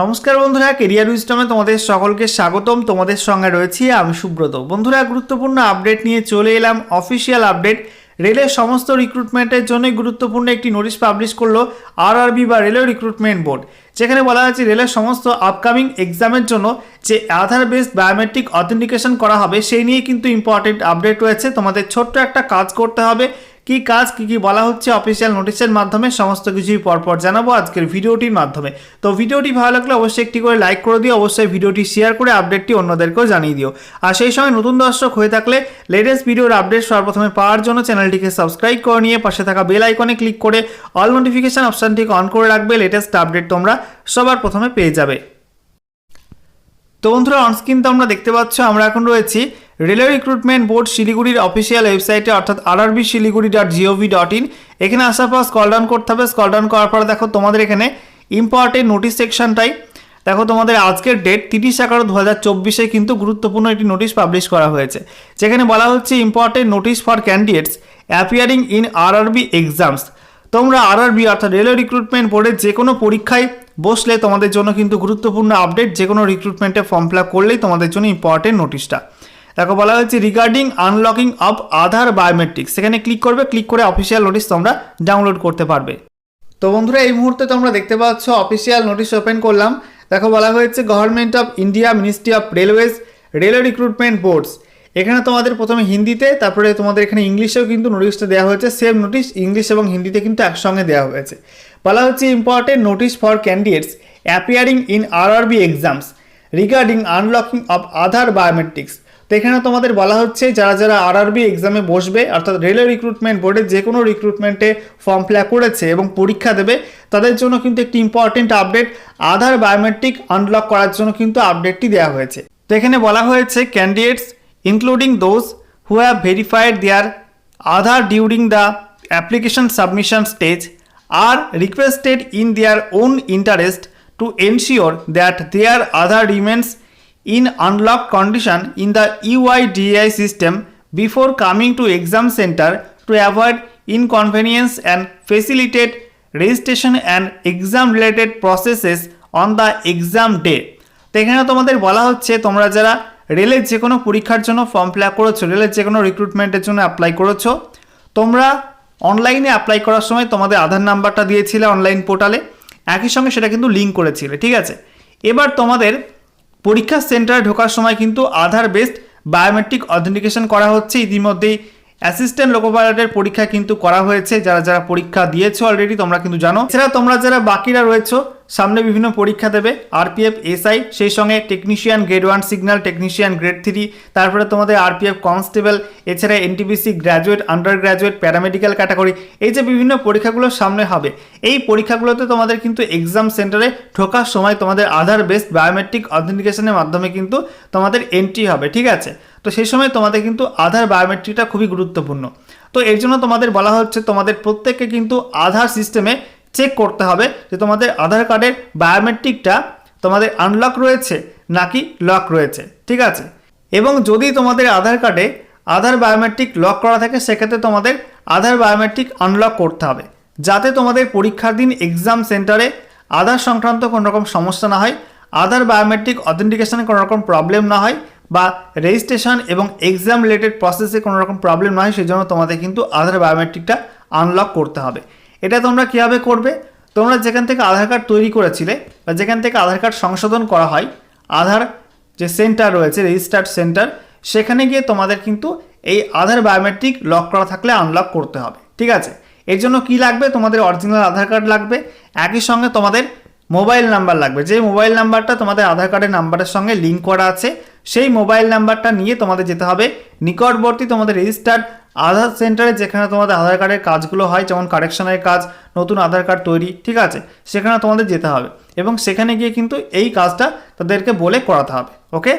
নমস্কার বন্ধুরা কেরিয়ার উইস্টমে তোমাদের সকলকে স্বাগতম। তোমাদের সঙ্গে রয়েছি আমি সুব্রত। বন্ধুরা, গুরুত্বপূর্ণ আপডেট নিয়ে চলে এলাম। অফিসিয়াল আপডেট রেলের সমস্ত রিক্রুটমেন্টের জন্যই গুরুত্বপূর্ণ একটি নোটিশ পাবলিশ করল আরআরবি বা রেলওয়ে রিক্রুটমেন্ট বোর্ড যেখানে বলা হয়েছে রেলের সমস্ত আপকামিং এক্সামের জন্য যে আধার বেসড বায়োমেট্রিক অথেন্টিকেশন করা হবে, সেই নিয়ে কিন্তু ইম্পর্টেন্ট আপডেট রয়েছে। তোমাদের ছোট্ট একটা কাজ করতে হবে। কি কাজ, কি কি বলা হচ্ছে অফিসিয়াল নোটিশের মাধ্যমে সমস্ত কিছুই পরপর জানাব আজকের ভিডিওটির মাধ্যমে। তো ভিডিওটি ভালো লাগলে অবশ্যই একটি করে লাইক করে দিও, অবশ্যই ভিডিওটি শেয়ার করে আপডেটটি অন্যদেরকেও জানিয়ে দিও। আর সেই সময় নতুন দর্শক হয়ে থাকলে লেটেস্ট ভিডিওর আপডেট সর্বপ্রথমে পাওয়ার জন্য চ্যানেলটিকে সাবস্ক্রাইব করে নিয়ে পাশে থাকা বেল আইকনে ক্লিক করে অল নোটিফিকেশন অপশানটিকে অন করে রাখবে লেটেস্ট আপডেট তোমরা সবার প্রথমে পেয়ে যাবে। তো বন্ধুরা অনস্ক্রিন তো আমরা দেখতে পাচ্ছ, আমরা এখন রয়েছি রেলওয়ে রিক্রুটমেন্ট বোর্ড শিলিগুড়ির অফিসিয়াল ওয়েবসাইটে অর্থাৎ RRB Siliguri dot GOV dot in এখানে আসার পর স্কল ডাউন করতে হবে। স্কল ডাউন করার পর দেখো, তোমাদের এখানে ইম্পর্টেন্ট নোটিশ সেকশনটাই দেখো, তোমাদের আজকের ডেট তিরিশ এগারো দু হাজার চব্বিশে কিন্তু গুরুত্বপূর্ণ একটি নোটিশ পাবলিশ করা হয়েছে। যেখানে বলা হচ্ছে important notice for candidates appearing in RRB exams তোমরা আরআরবি অর্থাৎ রেলওয়ে রিক্রুটমেন্ট বোর্ডের যে কোনো পরীক্ষায় বসলে তোমাদের জন্য কিন্তু গুরুত্বপূর্ণ আপডেট যে কোনো রিক্রুটমেন্টে ফর্ম ফিল করলেই তোমাদের জন্য ইম্পর্টেন্ট নোটিশটা দেখো, বলা হয়েছে regarding unlocking of Aadhaar biometrics সেখানে ক্লিক করবে ক্লিক করে অফিসিয়াল নোটিশ তোমরা ডাউনলোড করতে পারবে। তো বন্ধুরা, এই মুহূর্তে তোমরা দেখতে পাচ্ছ অফিসিয়াল নোটিশ ওপেন করলাম। দেখো, বলা হয়েছে government of India ministry of railways railway recruitment boards এখানে তোমাদের প্রথমে হিন্দিতে, তারপরে তোমাদের এখানে ইংলিশেও কিন্তু নোটিশটা দেওয়া হয়েছে। সেম নোটিশ ইংলিশ এবং হিন্দিতে কিন্তু একসঙ্গে দেওয়া হয়েছে। বলা হচ্ছে important notice for candidates appearing in RRB exams regarding unlocking of Aadhaar biometrics তো এখানে তোমাদের বলা হচ্ছে, যারা যারা আরআরবি এক্সামে বসবে, অর্থাৎ রেলওয়ে রিক্রুটমেন্ট বোর্ডে যে কোনো রিক্রুটমেন্টে ফর্ম ফিল করেছে এবং পরীক্ষা দেবে, তাদের জন্য কিন্তু একটি important update Aadhaar biometric unlock করার জন্য কিন্তু আপডেটটি দেওয়া হয়েছে। তো এখানে বলা হয়েছে candidates including those who have verified their Aadhaar during the application submission stage or requested in their own interest to ensure that their Aadhaar remains in unlocked condition in the E UIDAI system before coming to exam center to avoid inconvenience and facilitate registration and exam related processes on the exam day তো এখানে তোমাদের বলা হচ্ছে তোমরা যারা রেলের যে কোনো পরীক্ষার জন্য ফর্ম ফিল আপ করেছ, রেলের যে কোনো রিক্রুটমেন্টের জন্য অ্যাপ্লাই করেছ, তোমরা অনলাইনে অ্যাপ্লাই করার সময় তোমাদের আধার নাম্বারটা দিয়েছিলে অনলাইন পোর্টালে একই সঙ্গে সেটা কিন্তু লিঙ্ক করেছিলে, ঠিক আছে? এবার তোমাদের পরীক্ষা সেন্টারে ঢোকার সময় কিন্তু আধার বেসড বায়োমেট্রিক অথেন্টিকেশন করা হচ্ছে, ইতিমধ্যেই অ্যাসিস্ট্যান্ট লোকো পাইলটের পরীক্ষা কিন্তু করা হয়েছে, যারা যারা পরীক্ষা দিয়েছ অলরেডি তোমরা কিন্তু জানো। এছাড়া তোমরা যারা বাকিরা রয়েছো সামনে বিভিন্ন পরীক্ষা দেবে আরপিএফ এসআই সেই সঙ্গে technician grade one signal technician grade three তারপরে তোমাদের আরপিএফ কনস্টেবল এছাড়া NTPC graduate undergraduate paramedical category এই যে বিভিন্ন পরীক্ষাগুলো সামনে হবে, এই পরীক্ষাগুলোতে তোমাদের কিন্তু এক্সাম সেন্টারে ঢোকার সময় তোমাদের আধার বেসড বায়োমেট্রিক অথেন্টিকেশনের মাধ্যমে কিন্তু তোমাদের এন্ট্রি হবে, ঠিক আছে? তো সেই সময় তোমাদের কিন্তু আধার বায়োমেট্রিকটা খুবই গুরুত্বপূর্ণ। তো এর জন্য তোমাদের বলা হচ্ছে তোমাদের প্রত্যেককে কিন্তু আধার সিস্টেমে চেক করতে হবে যে তোমাদের আধার কার্ডের বায়োমেট্রিকটা তোমাদের আনলক রয়েছে নাকি লক রয়েছে, ঠিক আছে? এবং যদি তোমাদের আধার কার্ডে আধার বায়োমেট্রিক লক করা থাকে, সেক্ষেত্রে তোমাদের আধার বায়োমেট্রিক আনলক করতে হবে। যাতে তোমাদের পরীক্ষার দিন এক্সাম সেন্টারে আধার সংক্রান্ত কোনো রকম সমস্যা না হয়, আধার বায়োমেট্রিক অথেন্টিকেশনে কোনো রকম প্রবলেম না হয় বা রেজিস্ট্রেশন এবং এক্সাম রিলেটেড প্রসেসে কোনো রকম প্রবলেম না হয় সেই জন্য তোমাদের কিন্তু আধার বায়োমেট্রিকটা আনলক করতে হবে। এটা তোমরা কীভাবে করবে? তোমরা যেখান থেকে আধার কার্ড তৈরি করেছিলে বা যেখান থেকে আধার কার্ড সংশোধন করা হয়, আধার যে সেন্টার রয়েছে, রেজিস্টার্ড সেন্টার, সেখানে গিয়ে তোমাদের কিন্তু এই আধার বায়োমেট্রিক লক করা থাকলে আনলক করতে হবে। ঠিক আছে? এর জন্য কি লাগবে? তোমাদের অরিজিনাল আধার কার্ড লাগবে। একই সঙ্গে তোমাদের মোবাইল নাম্বার লাগবে। যে মোবাইল নাম্বারটা তোমাদের আধার কার্ডের নাম্বারের সঙ্গে লিঙ্ক করা আছে সেই মোবাইল নাম্বারটা নিয়ে তোমাদের যেতে হবে। নিকটবর্তী তোমাদের রেজিস্টার্ড আধার সেন্টারে যেখানে তোমাদের আধার কার্ডের কাজগুলো হয়, যেমন কারেকশনের কাজ, নতুন আধার কার্ড তৈরি, ঠিক আছে? সেখানে তোমাদের যেতে হবে। এবং সেখানে গিয়ে কিন্তু এই কাজটা তাদেরকে বলে করাতে হবে ওকে